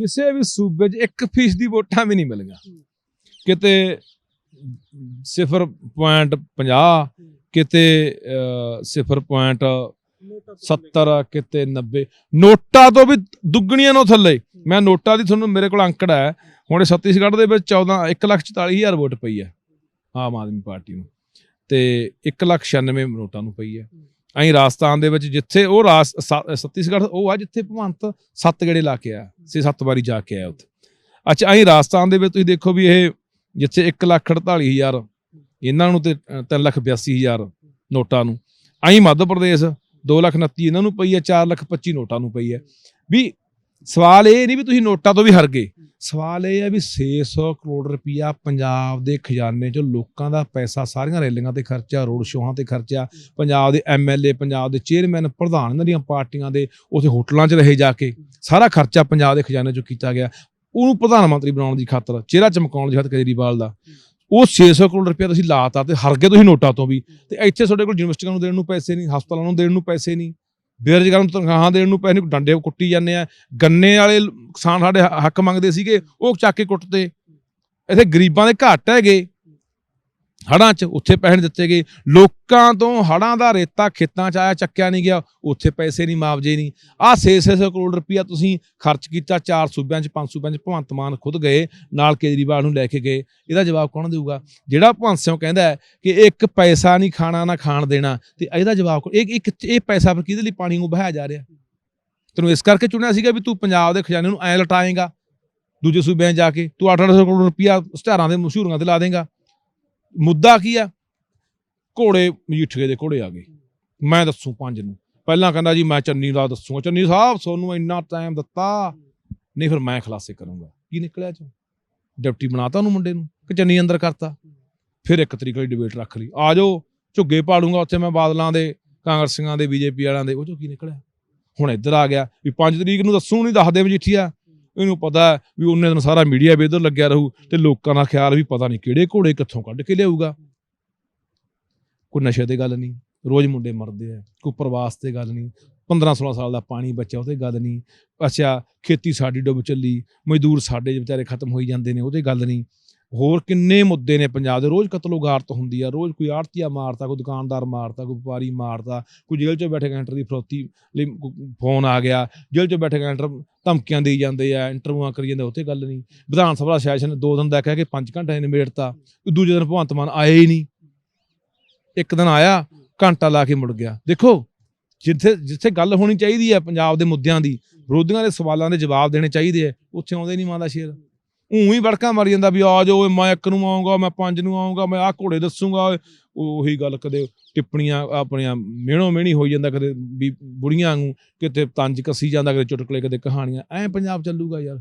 ਕਿਸੇ ਵੀ ਸੂਬੇ 'ਚ 1% ਦੀ ਵੋਟਾਂ ਵੀ ਨਹੀਂ ਮਿਲੀਆਂ ਕਿਤੇ 0.50 ਕਿਤੇ ਅਹ, 0.70 ਕਿਤੇ 90 ਨੋਟਾਂ ਤੋਂ ਵੀ ਦੁੱਗਣੀਆਂ ਨੂੰ ਥੱਲੇ। ਮੈਂ ਨੋਟਾਂ ਦੀ ਤੁਹਾਨੂੰ ਮੇਰੇ ਕੋਲ ਅੰਕੜਾ ਹੈ। ਹੁਣ ਛੱਤੀਸਗੜ੍ਹ ਦੇ ਵਿੱਚ 14 144000 ਵੋਟ ਪਈ ਹੈ। ਆਮ ਆਦਮੀ ਪਾਰਟੀ ਨੂੰ। ਤੇ 1,96 ਨੋਟਾਂ ਨੂੰ ਪਈ ਹੈ। ਅਹੀਂ ਰਾਜਸਥਾਨ ਦੇ ਵਿੱਚ ਜਿੱਥੇ ਉਹ ਰਾਜ ਸ- ਛੱਤੀਸਗੜ੍ਹ ਉਹ ਆ ਜਿੱਥੇ ਭਗਵੰਤ ਸੱਤ ਗੇੜੇ ਲਾ ਕੇ ਆਇਆ ਸੀ ਸੱਤ ਵਾਰੀ ਜਾ ਕੇ ਆਇਆ ਉੱਥੇ। ਅੱਛਾ ਅਹੀਂ ਰਾਜਸਥਾਨ ਦੇ ਵਿੱਚ ਤੁਸੀਂ ਦੇਖੋ ਵੀ ਇਹ ਜਿੱਥੇ 1,48,000 ਇਹਨਾਂ ਨੂੰ ਤੇ 3,82,000 ਨੋਟਾਂ ਨੂੰ। ਅਹੀਂ ਮੱਧ ਪ੍ਰਦੇਸ਼ 2,29 ਇਹਨਾਂ ਨੂੰ ਪਈ ਹੈ 4,25 ਨੋਟਾਂ ਨੂੰ ਪਈ ਹੈ। ਵੀ ਸਵਾਲ ਇਹ ਨਹੀਂ ਵੀ ਤੁਸੀਂ ਨੋਟਾਂ ਤੋਂ ਵੀ ਹਰ ਗਏ। ਸਵਾਲ ਇਹ ਹੈ ਵੀ 600 ਕਰੋੜ ਰੁਪਇਆ ਪੰਜਾਬ ਦੇ ਖਜ਼ਾਨੇ 'ਚੋਂ ਲੋਕਾਂ ਦਾ ਪੈਸਾ, ਸਾਰੀਆਂ ਰੈਲੀਆਂ ਤੇ ਖਰਚਿਆ, ਰੋਡ ਸ਼ੋਹਾਂ ਤੇ ਖਰਚਿਆ, ਪੰਜਾਬ ਦੇ ਐਮਐਲਏ ਪੰਜਾਬ ਦੇ ਚੇਅਰਮੈਨ, ਪ੍ਰਧਾਨ ਇਹਨਾਂ ਦੀਆਂ ਪਾਰਟੀਆਂ ਦੇ ਉਥੇ ਹੋਟਲਾਂ 'ਚ ਰਹੇ ਜਾ ਕੇ। ਸਾਰਾ ਖਰਚਾ ਪੰਜਾਬ ਦੇ ਖਜ਼ਾਨੇ 'ਚੋਂ ਕੀਤਾ ਗਿਆ। ਉਹਨੂੰ ਪ੍ਰਧਾਨ ਮੰਤਰੀ ਬਣਾਉਣ ਦੀ ਖਾਤਰ, ਚਿਹਰਾ ਚਮਕਾਉਣ ਦੀ ਖਾਤਰ ਕੇਜਰੀਵਾਲ ਦਾ। ਉਹ 600 ਕਰੋੜ ਰੁਪਇਆ ਤੁਸੀਂ ਲਾਤਾ ਤੇ ਹਰ ਗਏ ਤੁਸੀਂ ਨੋਟਾਂ ਤੋਂ ਵੀ। ਤੇ ਇੱਥੇ ਤੁਹਾਡੇ ਕੋਲ ਯੂਨੀਵਰਸਿਟੀਆਂ ਨੂੰ ਦੇਣ ਨੂੰ ਪੈਸੇ ਨਹੀਂ, ਹਸਪਤਾਲਾਂ ਨੂੰ ਦੇਣ ਨੂੰ ਪੈਸੇ ਨਹੀਂ। ਬੇਰੁਜ਼ਗਾਰਾਂ ਨੂੰ ਤਨਖਾਹਾਂ ਦੇਣ ਨੂੰ ਪੈਸੇ ਨਹੀਂ ਡੰਡੇ ਕੁੱਟੀ ਜਾਂਦੇ ਆ। ਗੰਨੇ ਵਾਲੇ ਕਿਸਾਨ ਸਾਡੇ ਹੱਕ ਮੰਗਦੇ ਸੀਗੇ, ਉਹ ਚੱਕ ਕੇ ਕੁੱਟਦੇ। ਇੱਥੇ ਗਰੀਬਾਂ ਦੇ ਘਾਟ ਹੈਗੇ। ਹੜਾਂ 'ਚ ਉੱਥੇ ਪੈਸੇ ਨਹੀਂ ਦਿੱਤੇ ਗਏ। ਲੋਕਾਂ ਤੋਂ ਹੜਾਂ ਦਾ ਰੇਤਾ ਖੇਤਾਂ 'ਚ ਆਇਆ, ਚੱਕਿਆ ਨਹੀਂ ਗਿਆ। ਉੱਥੇ ਪੈਸੇ ਨਹੀਂ, ਮੁਆਵਜ਼ੇ ਨਹੀਂ। ਆਹ 600 ਕਰੋੜ ਰੁਪਇਆ ਤੁਸੀਂ ਖਰਚ ਕੀਤਾ, ਚਾਰ ਸੂਬਿਆਂ 'ਚ, ਪੰਜ ਸੂਬਿਆਂ 'ਚ ਭਗਵੰਤ ਮਾਨ ਖੁਦ ਗਏ, ਨਾਲ ਕੇਜਰੀਵਾਲ ਨੂੰ ਲੈ ਕੇ ਗਏ। ਇਹਦਾ ਜਵਾਬ ਕੌਣ ਦੇਊਗਾ? ਜਿਹੜਾ ਭਗਵੰਤ ਸਿੰਘ ਕਹਿੰਦਾ ਹੈ ਕਿ ਇੱਕ ਪੈਸਾ ਨਹੀਂ, ਖਾਣਾ ਨਾ ਖਾਣ ਦੇਣਾ। ਤੇ ਇਹਦਾ ਜਵਾਬ ਇਹ ਇੱਕ ਇਹ ਪੈਸਾ ਫਿਰ ਕਿਹਦੇ ਲਈ ਪਾਣੀ ਨੂੰ ਬਹਾਇਆ ਜਾ ਰਿਹਾ? ਤੈਨੂੰ ਇਸ ਕਰਕੇ ਚੁਣਿਆ ਸੀਗਾ ਵੀ ਤੂੰ ਪੰਜਾਬ ਦੇ ਖਜ਼ਾਨੇ ਨੂੰ ਐ ਲਟਾਏਗਾ, ਦੂਜੇ ਸੂਬਿਆਂ 'ਚ ਜਾ ਕੇ। ਤੂੰ 800 ਕਰੋੜ ਰੁਪਇਆ ਸਟਾਰਾਂ ਦੇ ਮਸ਼ਹੂਰਾਂ ਤੇ ਲਾ ਦੇਗਾ। ਮੁੱਦਾ ਕੀ ਆ? ਘੋੜੇ ਮਜੀਠੇ ਦੇ ਘੋੜੇ ਆ ਗਏ। ਮੈਂ ਦੱਸੂ ਪੰਜ ਨੂੰ। ਪਹਿਲਾਂ ਕਹਿੰਦਾ ਜੀ, ਮੈਂ ਚੰਨੀ ਦਾ ਦੱਸੂਗਾ। ਚੰਨੀ ਸਾਹਿਬ ਤੁਹਾਨੂੰ ਇੰਨਾ ਟਾਈਮ ਦਿੱਤਾ। ਨਹੀਂ ਫਿਰ ਮੈਂ ਖਲਾਸੇ ਕਰੂੰਗਾ। ਕੀ ਨਿਕਲਿਆ ਚੋਂ? ਡਿਪਟੀ ਬਣਾਤਾ ਉਹਨੂੰ ਮੁੰਡੇ ਨੂੰ, ਕਿ ਚੰਨੀ ਅੰਦਰ ਕਰਤਾ? ਫਿਰ ਇੱਕ ਤਰੀਕ ਵਾਲੀ ਡਿਬੇਟ ਰੱਖ ਲਈ। ਆ ਜਾਓ, ਝੁੱਗੇ ਪਾੜੂੰਗਾ ਉੱਥੇ ਮੈਂ ਬਾਦਲਾਂ ਦੇ, ਕਾਂਗਰਸੀਆਂ ਦੇ, ਬੀਜੇਪੀ ਵਾਲਿਆਂ ਦੇ। ਉਹ ਚੋਂ ਕੀ ਨਿਕਲਿਆ? ਹੁਣ ਇੱਧਰ ਆ ਗਿਆ। ਵੀ 5 ਤਰੀਕ ਨੂੰ ਦੱਸੂ ਨਹੀਂ ਦੱਸਦੇ ਮਜੀਠੀਆ। ਇਹਨੂੰ ਪਤਾ ਵੀ ਉਹਨੇ ਦਿਨ ਸਾਰਾ ਮੀਡੀਆ ਵੀ ਇੱਧਰ ਲੱਗਿਆ ਰਹੂ ਤੇ ਲੋਕਾਂ ਦਾ ਖਿਆਲ ਵੀ ਪਤਾ ਨਹੀਂ ਕਿਹੜੇ ਘੋੜੇ ਕਿੱਥੋਂ ਕੱਢ ਕੇ ਲਿਆਊਗਾ। ਕੋਈ ਨਸ਼ੇ ਤੇ ਗੱਲ ਨਹੀਂ, ਰੋਜ਼ ਮੁੰਡੇ ਮਰਦੇ ਆ, ਕੋਈ ਪ੍ਰਵਾਸ ਤੇ ਗੱਲ ਨਹੀਂ 15 16 ਸਾਲ ਦਾ ਪਾਣੀ ਬਚਿਆ ਉਹਦੇ ਗੱਲ ਨਹੀਂ, ਅੱਛਾ ਖੇਤੀ ਸਾਡੀ ਡੁੱਬ ਚੱਲੀ, ਮਜ਼ਦੂਰ ਸਾਡੇ ਵਿਚਾਰੇ ਖਤਮ ਹੋਈ ਜਾਂਦੇ ਨੇ ਉਹਦੇ ਗੱਲ ਨਹੀਂ। ਹੋਰ ਕਿੰਨੇ ਮੁੱਦੇ ਨੇ ਪੰਜਾਬ ਦੇ? ਰੋਜ਼ ਕਤਲੋਗਾਰਤ ਹੁੰਦੀ ਆ, ਰੋਜ਼ ਕੋਈ ਆੜਤੀਆ ਮਾਰਤਾ ਕੋਈ ਦੁਕਾਨਦਾਰ ਮਾਰਤਾ ਕੋਈ ਵਪਾਰੀ ਮਾਰਤਾ ਕੋਈ ਜੇਲ੍ਹ 'ਚ ਬੈਠੇ ਕੈਂਟਰ ਦੀ ਫਰੋਤੀ ਲਈ ਫੋਨ ਆ ਗਿਆ, ਜੇਲ੍ਹ 'ਚ ਬੈਠੇ ਕੈਂਟਰ ਧਮਕੀਆਂ ਦੇਈ ਜਾਂਦੇ ਆ, ਇੰਟਰਵਿਊਆਂ ਕਰੀ ਜਾਂਦੇ ਉੱਥੇ ਗੱਲ ਨਹੀਂ। ਵਿਧਾਨ ਸਭਾ ਦਾ ਸੈਸ਼ਨ ਦੋ ਦਿਨ ਦਾ ਕਹਿ ਕੇ 5 ਘੰਟੇ ਨੇ ਨਿਬੇੜਤਾ ਦੂਜੇ ਦਿਨ ਭਗਵੰਤ ਮਾਨ ਆਏ ਹੀ ਨਹੀਂ। ਇੱਕ ਦਿਨ ਆਇਆ, ਘੰਟਾ ਲਾ ਕੇ ਮੁੜ ਗਿਆ। ਦੇਖੋ, ਜਿੱਥੇ ਜਿੱਥੇ ਗੱਲ ਹੋਣੀ ਚਾਹੀਦੀ ਹੈ ਪੰਜਾਬ ਦੇ ਮੁੱਦਿਆਂ ਦੀ, ਵਿਰੋਧੀਆਂ ਦੇ ਸਵਾਲਾਂ ਦੇ ਜਵਾਬ ਦੇਣੇ ਚਾਹੀਦੇ ਆ, ਉੱਥੇ ਆਉਂਦੇ ਨਹੀਂ ਮਾਂ ਦਾ ਸ਼ੇਰ। ਊਂ ਹੀ ਵੜਕਾ ਮਾਰੀ ਜਾਂਦਾ ਵੀ ਆ ਜਾਓ ਮੈਂ ਇੱਕ ਨੂੰ ਆਉਂਗਾ ਮੈਂ ਪੰਜ ਨੂੰ ਆਉਂਗਾ ਮੈਂ ਆਹ ਘੋੜੇ ਦੱਸੂਗਾ ਉਹੀ ਗੱਲ ਕਦੇ ਟਿੱਪਣੀਆਂ ਆਪਣੀਆਂ ਮਿਹਣੋ ਮਿਹਣੀ ਹੋਈ ਜਾਂਦਾ ਕਦੇ ਵੀ ਬੁੜੀਆਂ ਵਾਂਗੂ, ਕਿਤੇ ਤੰਜ ਕੱਸੀ ਜਾਂਦਾ, ਕਦੇ ਚੁਟਕਲੇ, ਕਦੇ ਕਹਾਣੀਆਂ। ਐ ਪੰਜਾਬ ਚੱਲੂਗਾ ਯਾਰ।